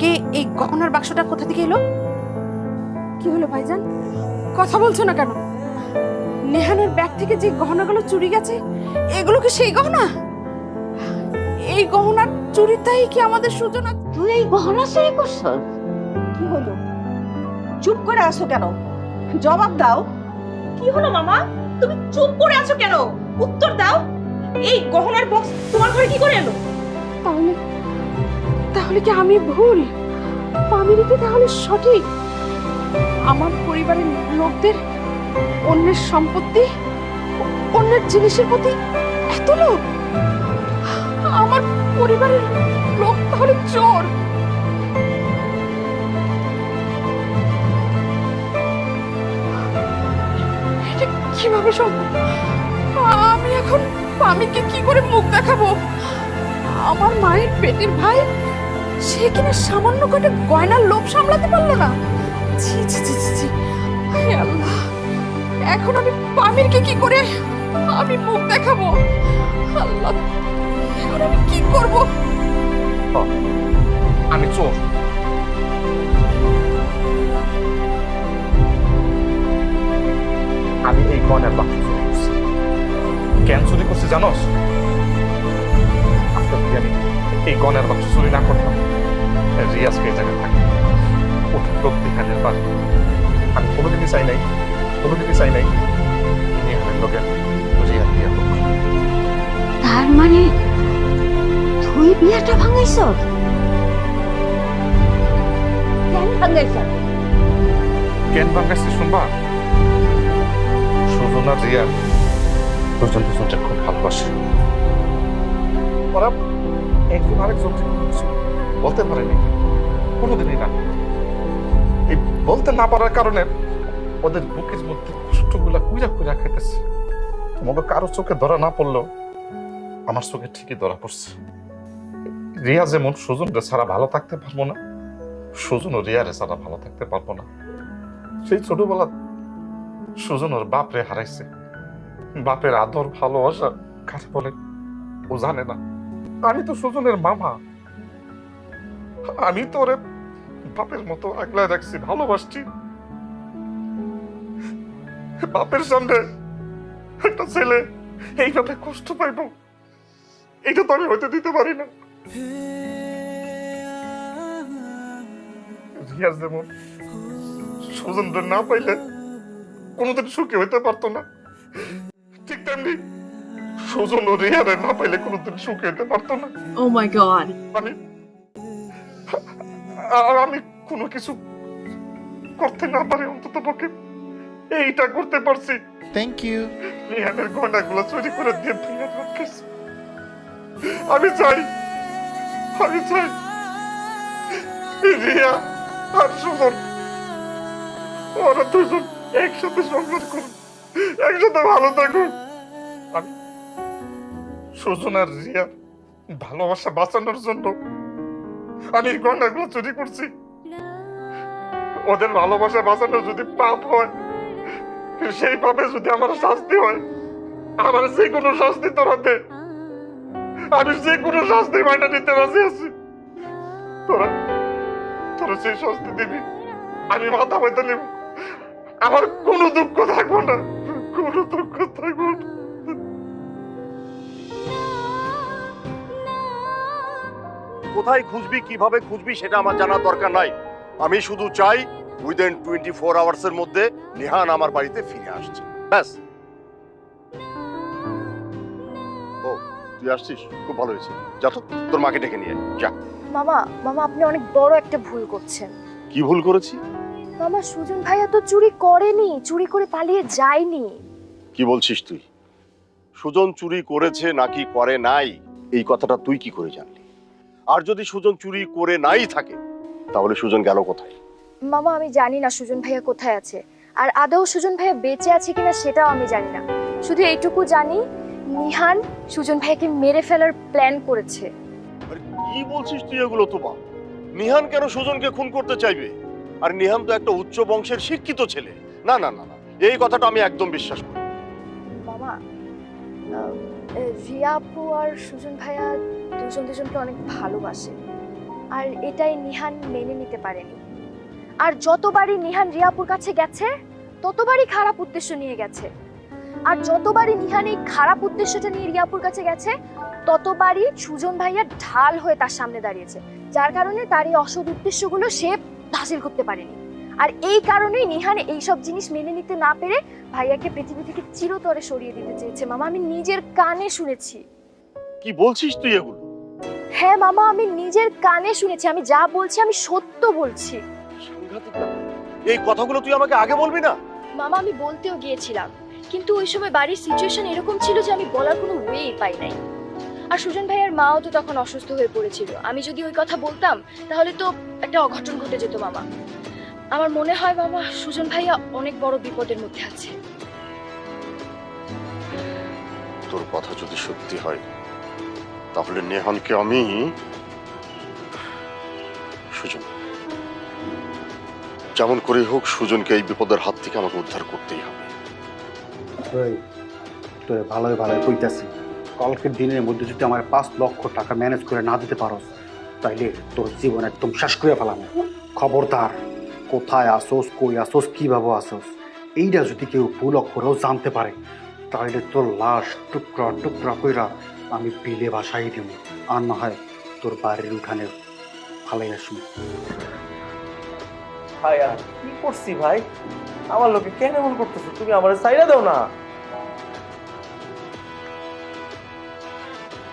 ব্যাগে এই গহনার বাক্সটা কোথা থেকে এলো? কি হলো ভাইজান? কথা বলছো না কেন? নেহানের ব্যাগ থেকে যে গহনাগুলো চুরি গেছে এগুলো কি সেই গহনা? এই গহনার চুরিটাই কি আমাদের সূচনা তুই এই গহনা চুরি করছস কি হলো? চুপ করে আসো কেন? জবাব দাও। কি হলো মামা? তুমি চুপ করে আছো কেন? উত্তর দাও। এই গহনার বক্স তোমার ঘরে কি করে এলো? তাহলে তাহলে কি আমি ভুল? পামিরি কি তাহলে সঠিক। আমার পরিবারের লোকদের অন্যের সম্পত্তি, অন্যের জিনিসের প্রতি এত লোক আমার পরিবারের লোক তাহলে চোর। কীভাবে সম্ভব? আমি এখন পামিকে কি করে মুখ দেখাবো? আমার মায়ের পেটের ভাই সে কিনা সামান্য কটা গয়নার লোভ সামলাতে পারল না? ছি ছি ছি ছি আল্লাহ, এখন আমি পামিরকে কি করে আমি মুখ দেখাবো? আল্লাহ, এখন আমি কি করব? আমি চোর। আমি এই গয়নার বাক্স চুরি করছি। কেন চুরি করছি জানোস? আজকে আমি এই গয়নার বাক্স চুরি না করতাম। রিয়াজকে এই জায়গায় থাকতো ওঠা লোক দেখানের পর আমি কোনোদিনই চাই নাই কোনোদিনই চাই নাই নিহানের লোকের দিয়া তার মানে তুই বিয়াটা ভাঙাইছস কেন ভাঙাইছস কেন বাঙ্গাইছি শুনবা? সুজনা রিয়া দুজন দুজনকে খুব ভালোবাসে। ওরা একজন আরেকজনকে বলতে পারেনি। কোনোদিনই না। এই বলতে না পারার কারণে ওদের বুকের মধ্যে কষ্টগুলা কুইরা কুইরা খাইতেছে। তোমাকে কারও চোখে ধরা না পড়লেও আমার চোখে ঠিকই ধরা পড়ছে। রিয়া যেমন সুজনরে ছাড়া ভালো থাকতে পারব না সুজন ও রিয়ারে ছাড়া ভালো থাকতে পারব না। সেই ছোটবেলা সুজন ওর বাপরে হারাইছে। বাপের আদর, ভালোবাসা কাছে বলে ও জানে না। আমি তো সুজনের মামা। আমি তো ওরে বাপের মতো আগলায় রাখছি ভালোবাসছি। বাপের সামনে একটা ছেলে এইভাবে কষ্ট পাইব। এটা তো আমি হইতে দিতে পারি না। রিয়াজ যেমন সুজনদের না পাইলে কোনোদিন সুখী হইতে পারতো না। ঠিক তেমনি সুজন ও রিয়ারে না পাইলে কোনোদিন সুখী হইতে পারতো না। ও মাই গড আমি আর আমি কোনো কিছু করতে না পারি অন্তত পক্ষে এইটা করতে পারছি। থ্যাংক ইউ রিহানের গয়নাগুলো চুরি করে দিয়ে আমি চাই আমি চাই রিয়া আর সুজন ওরা দুজন একসাথে সংসার করুন একসাথে ভালো থাকুন আমি সুজন আর রিয়া ভালোবাসা বাঁচানোর জন্য আমি গয়নাগুলো চুরি করছি। ওদের ভালোবাসা বাঁচানো যদি পাপ হয়, সেই পাপে যদি আমার শাস্তি হয়, আমার যে কোনো শাস্তি তোরা দে আমি যে কোনো শাস্তি মাইনা নিতে রাজি আছি। তোরা তোরা সেই শাস্তি দিবি, আমি মাথা পেতে নেব। আমার কোনো দুঃখ থাকব না, কোনো দুঃখ থাকব না। কোথায় খুঁজবি কীভাবে খুঁজবি সেটা আমার জানার দরকার নাই। আমি শুধু চাই উইদিন টোয়েন্টি ফোর আওয়ার্সের মধ্যে নিহান আমার বাড়িতে ফিরে আসছে। ব্যাস। ও তুই আসছিস? খুব ভালো হয়েছে। যা তো তোর মাকে ডেকে নিয়ে আয়, যা। মামা মামা আপনি অনেক বড় একটা ভুল করছেন। কি ভুল করেছি? মামা সুজন ভাইয়া তো চুরি করেনি চুরি করে পালিয়ে যায়নি। কি বলছিস তুই? সুজন চুরি করেছে নাকি করে নাই? এই কথাটা তুই কি করে জানলি? আর যদি সুজন চুরি করে নাই থাকে তাহলে সুজন গেল কোথায়? মামা আমি জানি না সুজন ভাইয়া কোথায় আছে। আর আদৌ সুজন ভাইয়া বেঁচে আছে কিনা সেটাও আমি জানি না। শুধু এইটুকু জানি নিহান সুজন ভাইয়াকে মেরে ফেলার প্ল্যান করেছে। আরে কি বলছিস তুই এগুলো তো তোমা? নিহান কেন সুজনকে খুন করতে চাইবে? আর নিহান তো একটা উচ্চ বংশের শিক্ষিত ছেলে। না না না না এই কথাটা আমি একদম বিশ্বাস করি মামা রিয়া আপু আর সুজন ভাইয়া দুজন দুজনকে অনেক ভালোবাসে। আর এটাই নিহান মেনে নিতে পারেনি। আর যতবারই নিহান রিয়াপুর কাছে গেছে, ততবারই খারাপ উদ্দেশ্য নিয়ে গেছে। আর যতবারই নিহান এই খারাপ উদ্দেশ্যটা নিয়ে রিয়াপুর কাছে গেছে, ততবারই সুজন ভাইয়া ঢাল হয়ে তার সামনে দাঁড়িয়েছে। যার কারণে তার এই অসৎ উদ্দেশ্যগুলো সে হাসিল করতে পারেনি। আর এই কারণেই নিহান এইসব জিনিস মেনে নিতে না পেরে ভাইয়াকে পৃথিবী থেকে চিরতরে সরিয়ে দিতে চেয়েছে। মামা, আমি নিজের কানে শুনেছি। কি বলছিস তুই এগুলো? হ্যাঁ মামা আমি নিজের কানে শুনেছি আমি যা বলছি আমি সত্য বলছি। সাংঘাতিক ব্যাপার। এই কথাগুলো তুই আমাকে আগে বলবি না? মামা আমি বলতেও গিয়েছিলাম কিন্তু ওই সময় বাড়ির সিচুয়েশন এরকম ছিল যে আমি বলার কোনো ওয়েই পাই নাই। আর সুজন ভাইয়ের মাও তো তখন অসুস্থ হয়ে পড়েছিল। আমি যদি ওই কথা বলতাম তাহলে তো একটা অঘটন ঘটে যেত মামা। আমার মনে হয় মামা সুজন ভাইয়া অনেক বড় বিপদের মধ্যে আছে। তোর কথা যদি সত্যি হয় তাহলে নেহানকে আমি সুজন, যেমন করে হোক সুজনকে এই বিপদের হাত থেকে আমাকে উদ্ধার করতেই হবে। তোরে ভালোই ভালোই কইতাছি কালকের দিনের মধ্যে যদি আমার পাঁচ লক্ষ টাকা ম্যানেজ করে না দিতে পারোস, তাইলে তোর জীবন একদম শেষ করে ফেলাম। খবরদার, কোথায় আসোস, কই আসোস, কীভাবে আসোস এইটা যদি কেউ ভুল অক্ষরেও জানতে পারে তাহলে তোর লাশ টুকরা টুকরা কইরা আমি বিলে ভাসাই দিব। আর না হয় তোর বাড়ির উঠানে ফালাই আসুন ভাই আর কি করছি ভাই? আমার লোকে কেন এমন করতেছো? তুমি আমার সাইডে দাও না।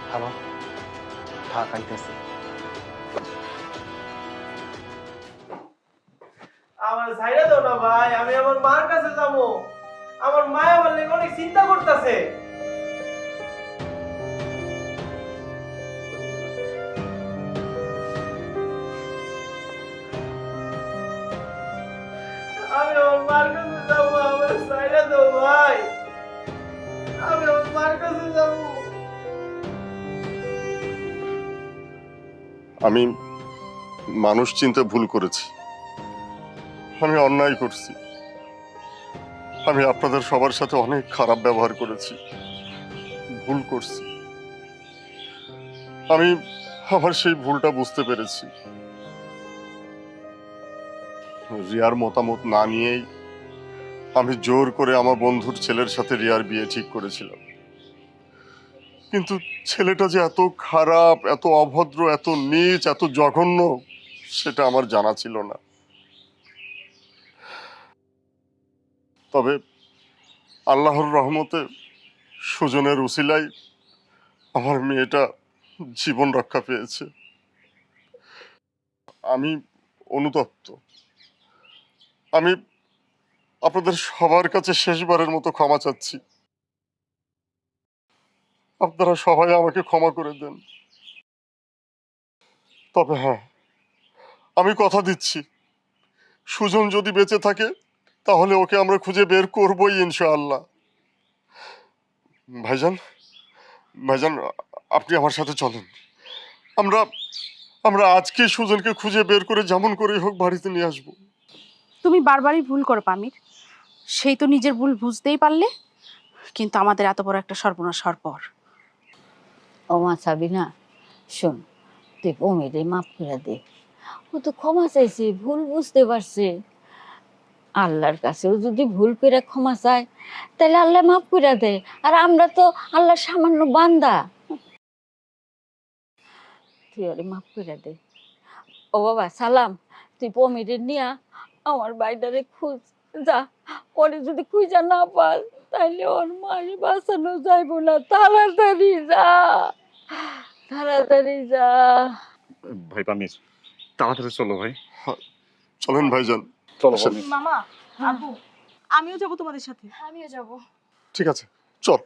হ্যালো থাক আইতেছে। আমার সাইডে দাও না ভাই আমি আমার মার কাছে যাব। আমার মায়া আমার লেগে অনেক চিন্তা করতেছে। আমি মানুষ চিনতে ভুল করেছি। আমি অন্যায় করছি। আমি আপনাদের সবার সাথে অনেক খারাপ ব্যবহার করেছি। ভুল করছি। আমি আমার সেই ভুলটা বুঝতে পেরেছি। রিয়ার মতামত না নিয়েই আমি জোর করে আমার বন্ধুর ছেলের সাথে রিয়ার বিয়ে ঠিক করেছিলাম। কিন্তু ছেলেটা যে এত খারাপ, এত অভদ্র, এত নীচ, এত জঘন্য, সেটা আমার জানা ছিল না। তবে আল্লাহর রহমতে সুজনের উসিলাই আমার মেয়েটা জীবন রক্ষা পেয়েছে। আমি অনুতপ্ত। আমি আপনাদের সবার কাছে শেষবারের মতো ক্ষমা চাচ্ছি। আপনারা সবাই আমাকে ক্ষমা করে দেন। তবে হ্যাঁ আমি কথা দিচ্ছি। সুজন যদি বেঁচে থাকে, তাহলে ওকে আমরা খুঁজে বের করবই ইনশাআল্লাহ। ভাইজান ভাইজান, আপনি আমার সাথে চলেন। আমরা আমরা আজকে সুজনকে খুঁজে বের করে যেমন করেই হোক বাড়িতে নিয়ে আসব। তুমি বারবারই ভুল করো পামির। সেই তো নিজের ভুল বুঝতেই পারলে, কিন্তু আমাদের এত বড় একটা সর্বনাশ হওয়ার পর। ও মা সাবিনা শোন, তুই বমিরে মাফ করে দে। ও তো ক্ষমা চাইছে, ভুল বুঝতে পারছে। আল্লাহর কাছেও যদি ভুল করে ক্ষমা চায়, তাহলে আল্লাহ মাফ করে দেয় আর আমরা তো আল্লাহর সামান্য বান্দা। তুই ওরে মাফ করে দে। ও বাবা, সালাম। তুই পমিরে নিয়া আমার বাইটারে খুঁজ। যা ওরে যদি খুঁজা না পাস। তাহলে ওর মারে বাঁচানো যাইব না। তাড়াতাড়ি যা তাড়াতাড়ি যা। ভাই পামির তাড়াতাড়ি চলো ভাই। চলেন ভাইজান। চলো। মামা আবু আমিও যাব তোমাদের সাথে। আমিও যাব। ঠিক আছে চল।